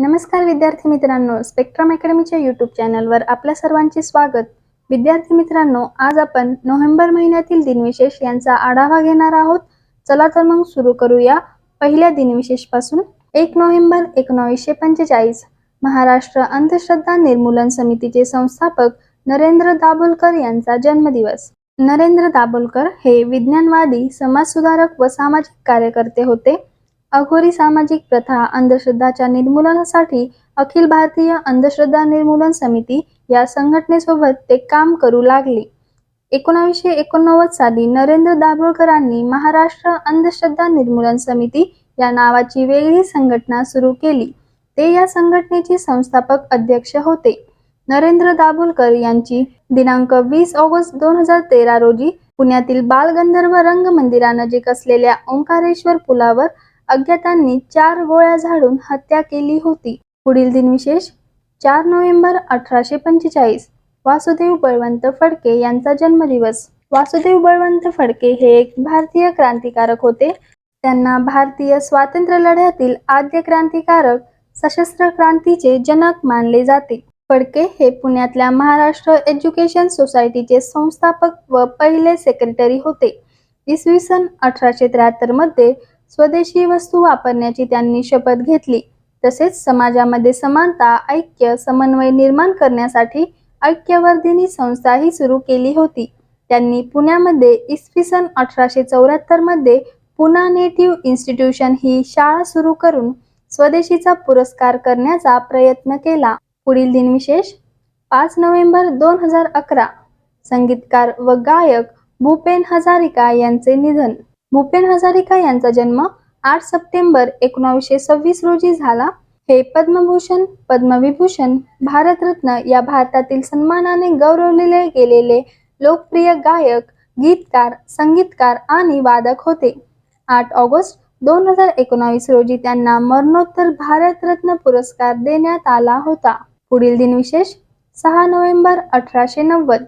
नमस्कार विद्यार्थी मित्रांनो स्पेक्ट्रम अकॅडमीच्या यूट्यूब चॅनलवर आपल्या सर्वांचे स्वागत. विद्यार्थी मित्रांनो आज आपण नोव्हेंबर महिन्यातील दिनविशेष यांचा आढावा घेणार आहोत. चला तर मग सुरू करूया. पहिल्या दिनविशेषपासून एक नोव्हेंबर एकोणावीसशे पंचेचाळीस महाराष्ट्र अंधश्रद्धा निर्मूलन समितीचे संस्थापक नरेंद्र दाभोलकर यांचा जन्मदिवस. नरेंद्र दाभोलकर हे विज्ञानवादी समाजसुधारक व सामाजिक कार्यकर्ते होते. अघोरी सामाजिक प्रथा अंधश्रद्धाच्या निर्मूलनासाठी अखिल भारतीय अंधश्रद्धा निर्मूलन समिती या संघटनेसोबत ते काम करू लागले. एकोणावीसशे एकोणनव्वद साली नरेंद्र दाभोळकरांनी महाराष्ट्र अंधश्रद्धा निर्मूलन समिती या नावाची वेगळी संघटना सुरू केली. ते या संघटनेचे संस्थापक अध्यक्ष होते. नरेंद्र दाभोलकर यांची दिनांक वीस ऑगस्ट दोन हजार तेरा रोजी पुण्यातील बालगंधर्व रंग मंदिरानजीक असलेल्या ओंकारेश्वर पुलावर अज्ञातांनी चार गोळ्या झाडून हत्या केली होती. पुढील दिनविशेष चार नोव्हेंबर अठराशे पंचेचाळीस वासुदेव बळवंत फडके यांचा जन्मदिवस. वासुदेव बळवंत फडके हे एक भारतीय क्रांतिकारक होते. त्यांना भारतीय स्वातंत्र्य लढ्यातील आद्य क्रांतिकारक सशस्त्र क्रांतीचे जनक मानले जाते. फडके हे पुण्यातल्या महाराष्ट्र एज्युकेशन सोसायटीचे संस्थापक व पहिले सेक्रेटरी होते. इसवी सन अठराशे त्र्याहत्तरमध्ये स्वदेशी वस्तू वापरण्याची त्यांनी शपथ घेतली. तसेच समाजामध्ये समानता ऐक्य समन्वय निर्माण करण्यासाठी ऐक्यवर्धिनी संस्थाही सुरू केली होती. त्यांनी पुण्यामध्ये इसवी सन अठराशे चौऱ्याहत्तरमध्ये पुना नेटिव्ह इन्स्टिट्यूशन ही शाळा सुरू करून स्वदेशीचा पुरस्कार करण्याचा प्रयत्न केला. पुढील दिनविशेष पाच नोव्हेंबर दोन हजार अकरा संगीतकार व गायक भूपेन हजारिका यांचे निधन. भूपेन हजारिका यांचा जन्म आठ सप्टेंबर एकोणावीसशे सव्वीस रोजी झाला. हे पद्मभूषण पद्मविभूषण भारतरत्न या भारतातील सन्मानाने गौरवलेले गेलेले लोकप्रिय गायक गीतकार संगीतकार आणि वादक होते. आठ ऑगस्ट दोन हजार एकोणावीस रोजी त्यांना मरणोत्तर भारतरत्न पुरस्कार देण्यात आला होता. पुढील दिनविशेष सहा नोव्हेंबर अठराशे नव्वद.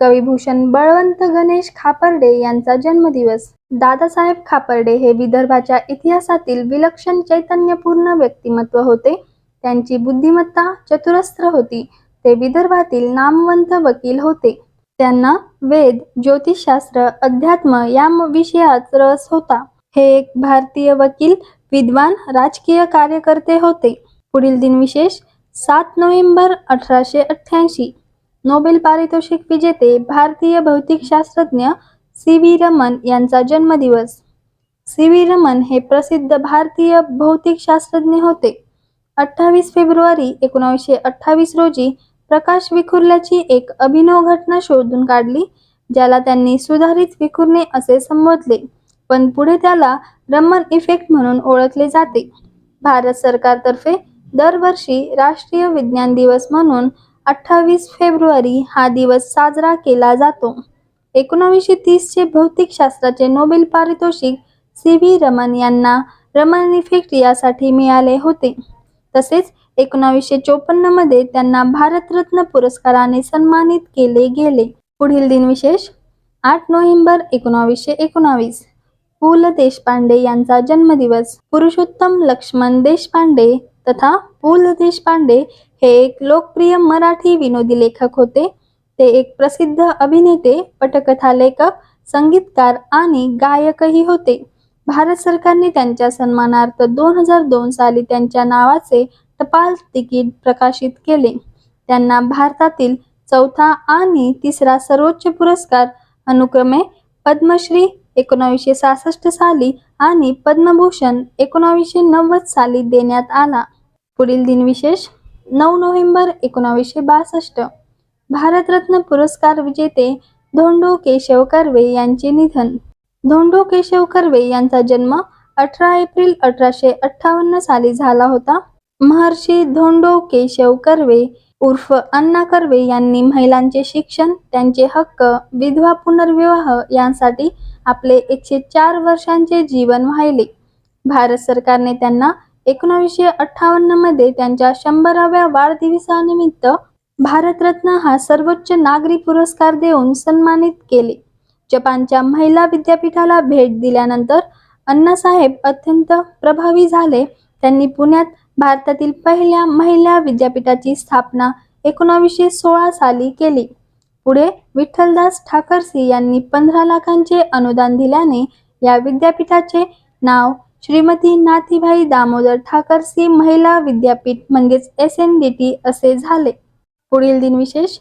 कविभूषण बळवंत गणेश खापर्डे यांचा जन्मदिवस. दादासाहेब खापर्डे हे विदर्भाच्या इतिहासातील विलक्षण चैतन्यपूर्ण व्यक्तिमत्व होते. त्यांची बुद्धिमत्ता चतुरस्त्र होती. ते विदर्भातील नामवंत वकील होते. त्यांना वेद ज्योतिषशास्त्र अध्यात्म या विषयात रस होता. हे एक भारतीय वकील विद्वान राजकीय कार्यकर्ते होते. पुढील दिनविशेष सात नोव्हेंबर अठराशे अठ्ठ्याऐंशी. नोबेल पारितोषिक विजेते भारतीय भौतिकशास्त्रज्ञ सी व्ही रमन यांचा जन्मदिवस. सी व्ही रमन हे प्रसिद्ध भारतीय भौतिकशास्त्रज्ञ होते. अठ्ठावीस फेब्रुवारी एकोणावीसशे अठ्ठावीस रोजी प्रकाश विखुरल्याची एक अभिनव घटना शोधून काढली ज्याला त्यांनी सुधारित विखुरणे असे संबोधले पण पुढे त्याला रमन इफेक्ट म्हणून ओळखले जाते. भारत सरकारतर्फे दरवर्षी राष्ट्रीय विज्ञान दिवस म्हणून अठ्ठावीस फेब्रुवारी हा दिवस साजरा केला जातो. एकोणावीसशे तीसचे भौतिकशास्त्राचे नोबेल पारितोषिक सी व्ही रमन यांना रमन इफेक्ट यासाठी मिळाले होते. तसेच एकोणावीसशे चोपन्नमध्ये त्यांना भारतरत्न पुरस्काराने सन्मानित केले गेले. पुढील दिनविशेष आठ नोव्हेंबर एकोणावीसशे एकोणावीस. पु ल देशपांडे यांचा जन्मदिवस. पुरुषोत्तम लक्ष्मण देशपांडे तथा पु ल देशपांडे हे एक लोकप्रिय मराठी विनोदी लेखक होते. ते एक प्रसिद्ध अभिनेते पटकथा लेखक संगीतकार आणि गायकही होते. भारत सरकारने त्यांच्या सन्मानार्थ दोन हजार दोन साली त्यांच्या नावाचे टपाल तिकीट प्रकाशित केले. त्यांना भारतातील चौथा आणि तिसरा सर्वोच्च पुरस्कार अनुक्रमे पद्मश्री एकोणावीसशे सहासष्ट साली आणि पद्मभूषण एकोणावीसशे नव्वद साली देण्यात आला. पुढील दिनविशेष नऊ नोव्हेंबर एकोणावीसशे बासष्ट. भारतरत्न पुरस्कार विजेते धोंडो केशव कर्वे यांचे निधन. धोंडो केशव कर्वे यांचा जन्म अठरा एप्रिल अठराशे अठ्ठावन्न साली झाला होता. महर्षी धोंडो केशव कर्वे उर्फ अण्णा कर्वे यांनी महिलांचे शिक्षण त्यांचे हक्क विधवा पुनर्विवाह यांसाठी आपले एकशे चार वर्षांचे जीवन वाहिले. भारत सरकारने त्यांना एकोणावीसशे अठ्ठावन्नमध्ये त्यांच्या शंभराव्या वाढदिवसानिमित्त भारतरत्न हा सर्वोच्च नागरी पुरस्कार देऊन सन्मानित केले. जपानच्या महिला विद्यापीठाला भेट दिल्यानंतर अण्णासाहेब अत्यंत प्रभावी झाले. त्यांनी पुण्यात भारतातील पहिल्या महिला विद्यापीठाची स्थापना एकोणावीसशे सोळा साली केली. पुढे विठ्ठलदास ठाकरसी यांनी पंधरा लाखांचे अनुदान दिल्याने या विद्यापीठाचे नाव श्रीमती नाथीबाई दामोदर ठाकरसी महिला विद्यापीठ म्हणजेच एस एन डी टी असे झाले. पुढील दिनविशेष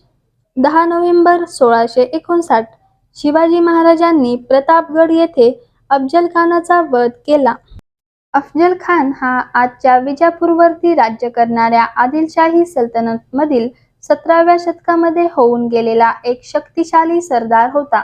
दहा नोव्हेंबर सोळाशे एकोणसाठ शिवाजी महाराजांनी प्रतापगड येथे अफजल खानाचा वध केला. अफजल खान हा आजच्या विजापूरवरती राज्य करणाऱ्या आदिलशाही सल्तनतमधील सतराव्या शतकामध्ये होऊन गेलेला एक शक्तिशाली सरदार होता.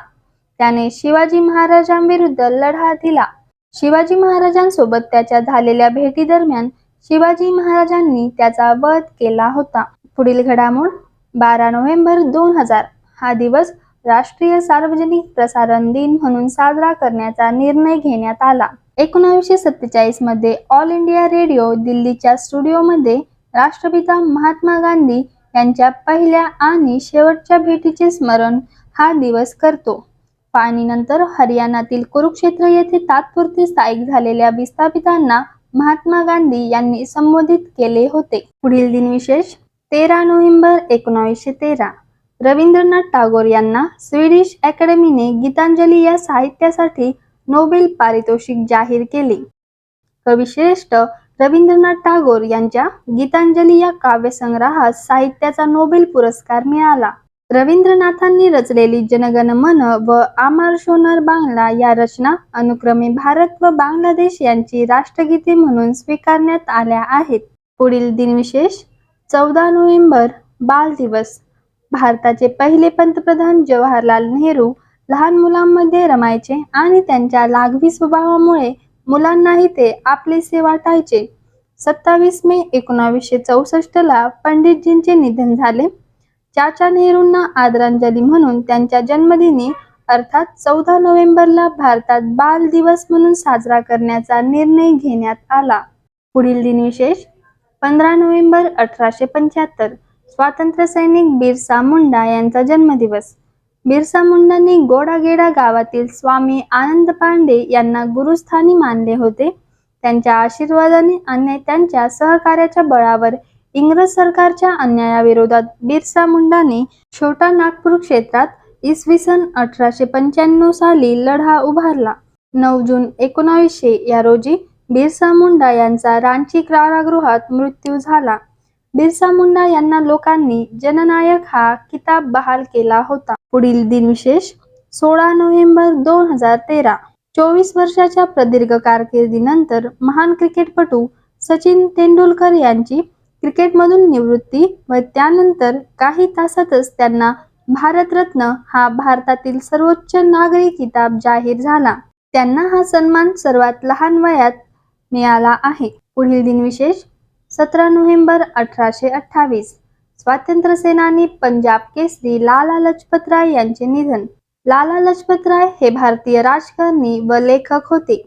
त्याने शिवाजी महाराजांविरुद्ध लढा दिला. शिवाजी महाराजांसोबत त्याच्या झालेल्या भेटी दरम्यान शिवाजी महाराजांनी त्याचा वध केला होता. पुढील घडामोड बारा नोव्हेंबर दोन हजार. हा दिवस राष्ट्रीय सार्वजनिक प्रसारण दिन म्हणून साजरा करण्याचा निर्णय घेण्यात आला. एकोणावीसशे सत्तेचाळीसमध्ये ऑल इंडिया रेडिओ दिल्लीच्या स्टुडिओमध्ये राष्ट्रपिता महात्मा गांधी यांच्या पहिल्या आणि शेवटच्या भेटीचे स्मरण हा दिवस करतो. फाळणीनंतर हरियाणातील कुरुक्षेत्र येथे तात्पुरते स्थायिक झालेल्या विस्थापितांना महात्मा गांधी यांनी संबोधित केले होते. पुढील दिनविशेष तेरा नोव्हेंबर एकोणावीसशे तेरा. रवींद्रनाथ टागोर यांना स्वीडिश अकॅडमीने गीतांजली या साहित्यासाठी नोबेल पारितोषिक जाहीर केले. कविश्रेष्ठ रवींद्रनाथ टागोर यांच्या गीतांजली या काव्यसंग्रहास साहित्याचा नोबेल पुरस्कार मिळाला. रवींद्रनाथांनी रचलेली जनगण मन व आमार सोनार बांगला या रचना अनुक्रमे भारत व बांगलादेश यांची राष्ट्रगीते म्हणून स्वीकारण्यात आल्या आहेत. पुढील दिनविशेष चौदा नोव्हेंबर बाल दिवस. भारताचे पहिले पंतप्रधान जवाहरलाल नेहरू लहान मुलांमध्ये रमायचे आणि त्यांच्या लागवी स्वभावामुळे मुलांनाही ते आपलेसे वाटायचे सत्तावीस मे एकोणावीसशे चौसष्टला पंडितजींचे निधन झाले. चाचा नेहरूंना आदरांजली म्हणून त्यांच्या जन्मदिनी अर्थात चौदा नोव्हेंबरला भारतात बाल दिवस म्हणून साजरा करण्याचा निर्णय घेण्यात आला. पुढील दिनविशेष पंधरा नोव्हेंबर अठराशे पंच्याहत्तर. स्वातंत्र्य सैनिक बिरसा मुंडा यांचा जन्मदिवस. बिरसा मुंडांनी गोडागेडा गावातील स्वामी आनंद पांडे यांना गुरुस्थानी मानले होते. त्यांच्या आशीर्वादाने आणि त्यांच्या सहकार्याच्या बळावर इंग्रज सरकारच्या अन्यायाविरोधात बिरसा मुंडाने छोटा नागपूर क्षेत्रात इसवी सन अठराशे पंच्याण्णव साली लढा उभारला. नऊ जून एकोणावीसशे या रोजी बिरसा मुंडा यांचा रांची कारागृहात मृत्यू झाला. बिरसा मुंडा यांना लोकांनी जननायक हा किताब बहाल केला होता. पुढील दिनविशेष सोळा नोव्हेंबर दोन हजार तेरा चोवीस वर्षाच्या प्रदीर्घ कारकिर्दीनंतर महान क्रिकेटपटू सचिन तेंडुलकर यांची क्रिकेटमधून निवृत्ती व त्यानंतर काही तासातच त्यांना भारतरत्न हा भारतातील सर्वोच्च नागरी किताब जाहीर झाला. त्यांना हा सन्मान सर्वात लहान वयात मिळाला आहे. पुढील दिनविशेष सतरा नोव्हेंबर अठराशे अठ्ठावीस स्वातंत्र्य सेनानी पंजाब केसरी लाला लजपत राय यांचे निधन. लाला लजपत राय हे भारतीय राजकारणी व लेखक होते.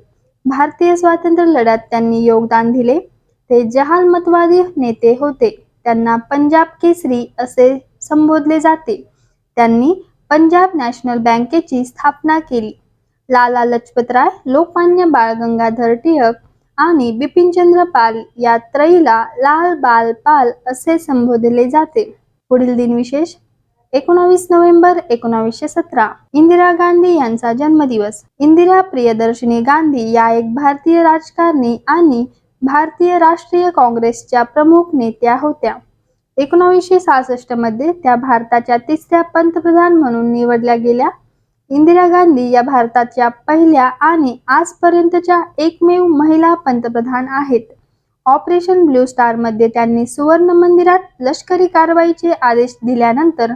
भारतीय स्वातंत्र्य लढ्यात त्यांनी योगदान दिले. ते जहालमतवादी नेते होते. त्यांना पंजाब केसरी असे संबोधले जाते. त्यांनी पंजाब नॅशनल बँकेची स्थापना केली. लाला लजपतराय लोकमान्य बाळ गंगाधर टिळक आणि बिपिनचंद्र पाल या त्रयीला लाल बाल पाल असे संबोधले जाते. पुढील दिनविशेष एकोणावीस नोव्हेंबर एकोणावीसशे सतरा. इंदिरा गांधी यांचा जन्मदिवस. इंदिरा प्रियदर्शनी गांधी या एक भारतीय राजकारणी आणि भारतीय राष्ट्रीय काँग्रेसच्या प्रमुख नेत्या होत्या. एकोणीसशे सहासष्टमध्ये त्या भारताच्या तिसऱ्या पंतप्रधान म्हणून निवडल्या गेल्या. इंदिरा गांधी या भारताच्या पहिल्या आणि आजपर्यंतच्या एकमेव महिला पंतप्रधान आहेत. ऑपरेशन ब्ल्यू स्टारमध्ये त्यांनी सुवर्ण मंदिरात लष्करी कारवाईचे आदेश दिल्यानंतर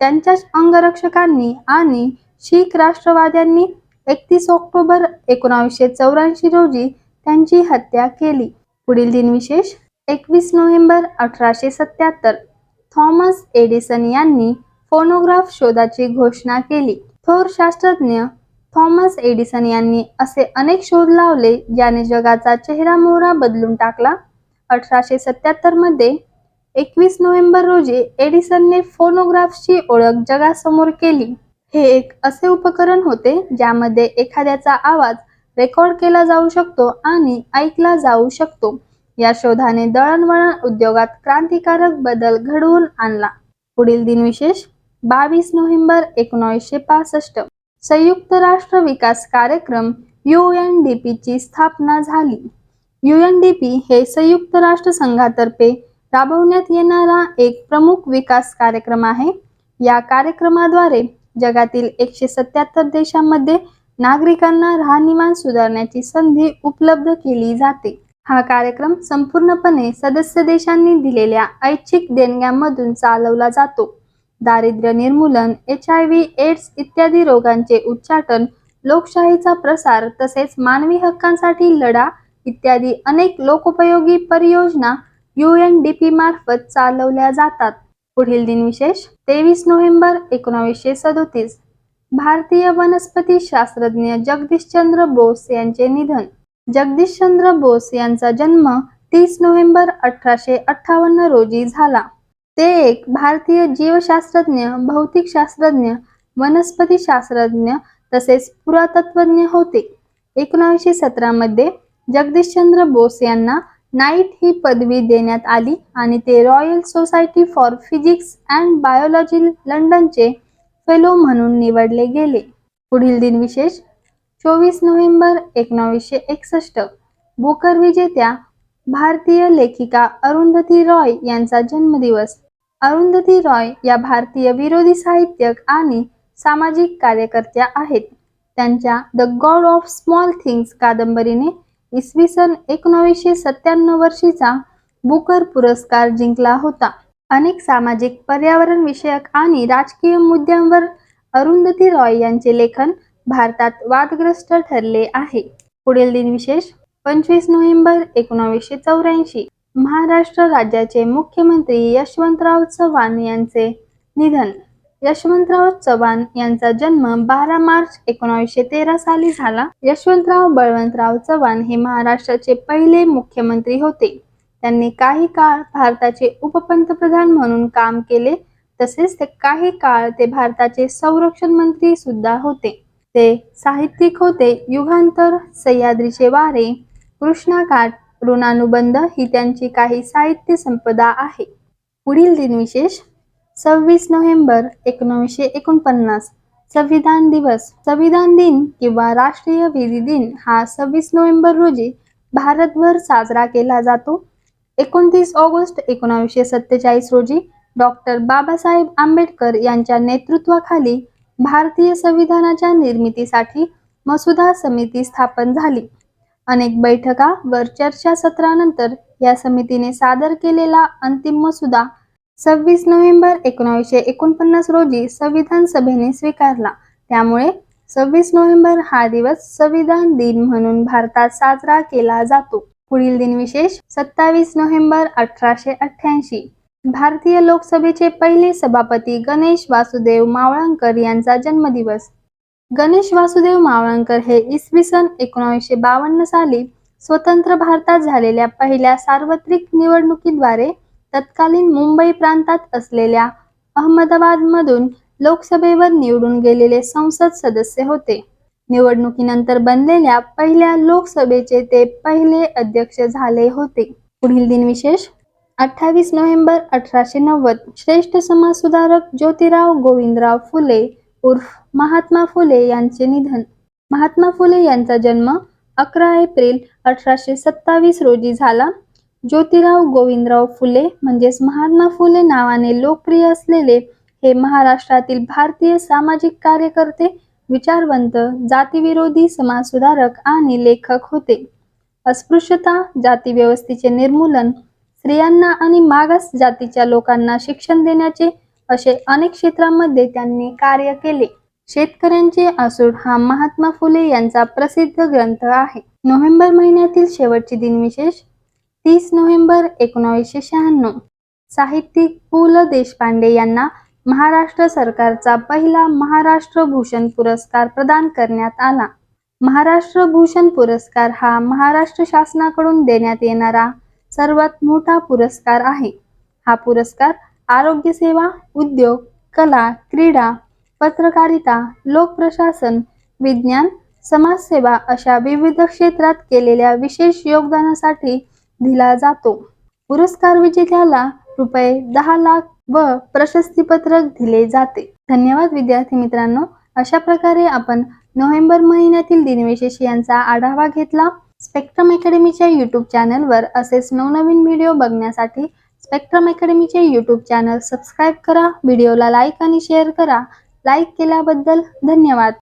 त्यांच्याच अंगरक्षकांनी आणि शीख राष्ट्रवाद्यांनी एकतीस ऑक्टोबर एकोणावीसशे चौऱ्याऐंशी रोजी त्यांची हत्या केली. पुढील दिनविशेष एकवीस नोव्हेंबर अठराशे सत्याहत्तर. थॉमस एडिसन यांनी फोनोग्राफ शोधाची घोषणा केली. थोर शास्त्रज्ञ थॉमस एडिसन यांनी असे अनेक शोध लावले ज्याने जगाचा चेहरा मोहरा बदलून टाकला. अठराशे सत्याहत्तरमध्ये एकवीस नोव्हेंबर रोजी एडिसनने फोनोग्राफची ओळख जगासमोर केली. हे एक असे उपकरण होते ज्यामध्ये एखाद्याचा आवाज रेकॉर्ड केला जाऊ शकतो आणि ऐकला जाऊ शकतो. या शोधाने दळणवळण उद्योगात क्रांतिकारक बदल घडवून आणला. पुढील दिनविशेष बावीस नोव्हेंबर एकोणीसशे पासष्ट. संयुक्त राष्ट्र विकास कार्यक्रम UNDP ची स्थापना झाली. UNDP हे संयुक्त राष्ट्र संघातर्फे राबवण्यात येणारा एक प्रमुख विकास कार्यक्रम आहे. या कार्यक्रमाद्वारे जगातील एकशे सत्याहत्तर देशांमध्ये नागरिकांना राहणीमान सुधारण्याची संधी उपलब्ध केली जाते. हा कार्यक्रम संपूर्णपणे सदस्य देशांनी दिलेल्या ऐच्छिक देणग्यांमधून चालवला जातो. दारिद्र्य निर्मूलन एच आय व्ही एड्स इत्यादी रोगांचे उच्चाटन लोकशाहीचा प्रसार तसेच मानवी हक्कांसाठी लढा इत्यादी अनेक लोकोपयोगी परियोजना यू एन डी पी मार्फत चालवल्या जातात. पुढील दिनविशेष तेवीस नोव्हेंबर एकोणावीसशे सदोतीस. भारतीय वनस्पती शास्त्रज्ञ जगदीशचंद्र बोस यांचे निधन. जगदीशचंद्र बोस यांचा जन्म तीस नोव्हेंबर अठराशे अठ्ठावन्न रोजी झाला. ते एक भारतीय जीवशास्त्रज्ञ भौतिकशास्त्रज्ञ वनस्पती शास्त्रज्ञ तसेच पुरातत्वज्ञ होते. एकोणीसशे सतरामध्ये जगदीशचंद्र बोस यांना नाईट ही पदवी देण्यात आली आणि ते Royal Society for physics and biology लंडनचे fellow म्हणून निवडले गेले. पुढील दिनविशेष चोवीस नोव्हेंबर एकोणावीसशे एकसष्ट. बुकर विजेत्या भारतीय लेखिका अरुंधती रॉय यांचा जन्मदिवस. अरुंधती रॉय या भारतीय विरोधी साहित्यक आणि सामाजिक कार्यकर्त्या आहेत. त्यांच्या the God of Small Things कादंबरीने इसवी सन एकोणावीसशे सत्त्याण्णव वर्षीचा बुकर पुरस्कार जिंकला होता. अनेक सामाजिक पर्यावरण विषयक आणि राजकीय मुद्द्यांवर अरुंधती रॉय यांचे लेखन भारतात वादग्रस्त ठरले आहे. पुढील दिनविशेष पंचवीस नोव्हेंबर एकोणावीसशे चौऱ्याऐंशी. महाराष्ट्र राज्याचे मुख्यमंत्री यशवंतराव चव्हाण यांचे निधन. यशवंतराव चव्हाण यांचा जन्म बारा मार्च एकोणावीसशे तेरा साली झाला. यशवंतराव बळवंतराव चव्हाण हे महाराष्ट्राचे पहिले मुख्यमंत्री होते. त्यांनी काही काळ भारताचे उपपंतप्रधान म्हणून काम केले. तसेच ते काही काळ ते भारताचे संरक्षण मंत्री सुद्धा होते. ते साहित्यिक होते. युगांतर सह्याद्रीचे वारे कृष्णाकाठ ऋणानुबंध ही त्यांची काही साहित्य संपदा आहे. पुढील दिनविशेष सव्वीस नोव्हेंबर एकोणीसशे एकोणपन्नास संविधान दिवस. संविधान दिन किंवा राष्ट्रीय विधी दिन हा सव्वीस नोव्हेंबर रोजी भारतभर साजरा केला जातो. एकोणतीस ऑगस्ट एकोणावीसशे सत्तेचाळीस रोजी डॉक्टर बाबासाहेब आंबेडकर यांच्या नेतृत्वाखाली भारतीय संविधानाच्या निर्मितीसाठी मसुदा समिती स्थापन झाली. अनेक बैठका वर चर्चासत्रानंतर या समितीने सादर केलेला अंतिम मसुदा सव्वीस नोव्हेंबर एकोणावीसशे एकोणपन्नास रोजी संविधान सभेने स्वीकारला. त्यामुळे सव्वीस नोव्हेंबर हा दिवस संविधान दिन म्हणून भारतात साजरा केला जातो. पुढील दिनविशेष सत्तावीस नोव्हेंबर अठराशे अठ्ठ्याऐंशी. भारतीय लोकसभेचे पहिले सभापती गणेश वासुदेव मावळंकर यांचा जन्मदिवस. गणेश वासुदेव मावळंकर हे इसवी सन एकोणीसशे बावन्न साली स्वतंत्र भारतात झालेल्या पहिल्या सार्वत्रिक निवडणुकीद्वारे तत्कालीन मुंबई प्रांतात असलेल्या अहमदाबादमधून लोकसभेवर निवडून गेलेले संसद सदस्य होते. निवडणुकीनंतर बनलेल्या पहिल्या लोकसभेचे ते पहिले अध्यक्ष झाले होते. पुढील दिनविशेष अठ्ठावीस नोव्हेंबर अठराशे नव्वद. श्रेष्ठ समाजसुधारक ज्योतिराव गोविंदराव फुले उर्फ महात्मा फुले यांचे निधन. महात्मा फुले यांचा जन्म अकरा एप्रिल अठराशे सत्तावीस रोजी झाला. ज्योतिराव गोविंदराव फुले म्हणजेच महात्मा फुले नावाने लोकप्रिय असलेले हे महाराष्ट्रातील भारतीय सामाजिक कार्यकर्ते विचारवंत जातीविरोधी समाजसुधारक आणि लेखक होते. अस्पृश्यता जाती व्यवस्थेचे निर्मूलन स्त्रियांना आणि मागास जातीच्या लोकांना शिक्षण देण्याचे असे अनेक क्षेत्रांमध्ये त्यांनी कार्य केले. शेतकऱ्यांचे असूड हा महात्मा फुले यांचा प्रसिद्ध ग्रंथ आहे. नोव्हेंबर महिन्यातील शेवटची दिनविशेष तीस नोव्हेंबर एकोणावीसशे शहाण्णव. साहित्यिक पु ल देशपांडे यांना महाराष्ट्र सरकारचा पहिला महाराष्ट्र भूषण पुरस्कार प्रदान करण्यात आला. महाराष्ट्र भूषण पुरस्कार हा महाराष्ट्र शासनाकडून देण्यात येणारा सर्वात मोठा पुरस्कार आहे. हा पुरस्कार आरोग्यसेवा उद्योग कला क्रीडा पत्रकारिता लोकप्रशासन विज्ञान समाजसेवा अशा विविध क्षेत्रात केलेल्या विशेष योगदानासाठी दिला जातो. पुरस्कार विजेत्याला रुपये दहा लाख व प्रशस्तीपत्रक दिले जाते. धन्यवाद विद्यार्थी मित्रांनो. अशा प्रकारे आपण नोव्हेंबर महिन्यातील दिनविशेष यांचा आढावा घेतला. स्पेक्ट्रम अकॅडमीच्या यूट्यूब चॅनलवर असेच नवनवीन व्हिडिओ बघण्यासाठी स्पेक्ट्रम अकॅडमीचे यूट्यूब चॅनल सबस्क्राईब करा व्हिडिओला लाईक आणि शेअर करा. लाईक केल्याबद्दल धन्यवाद.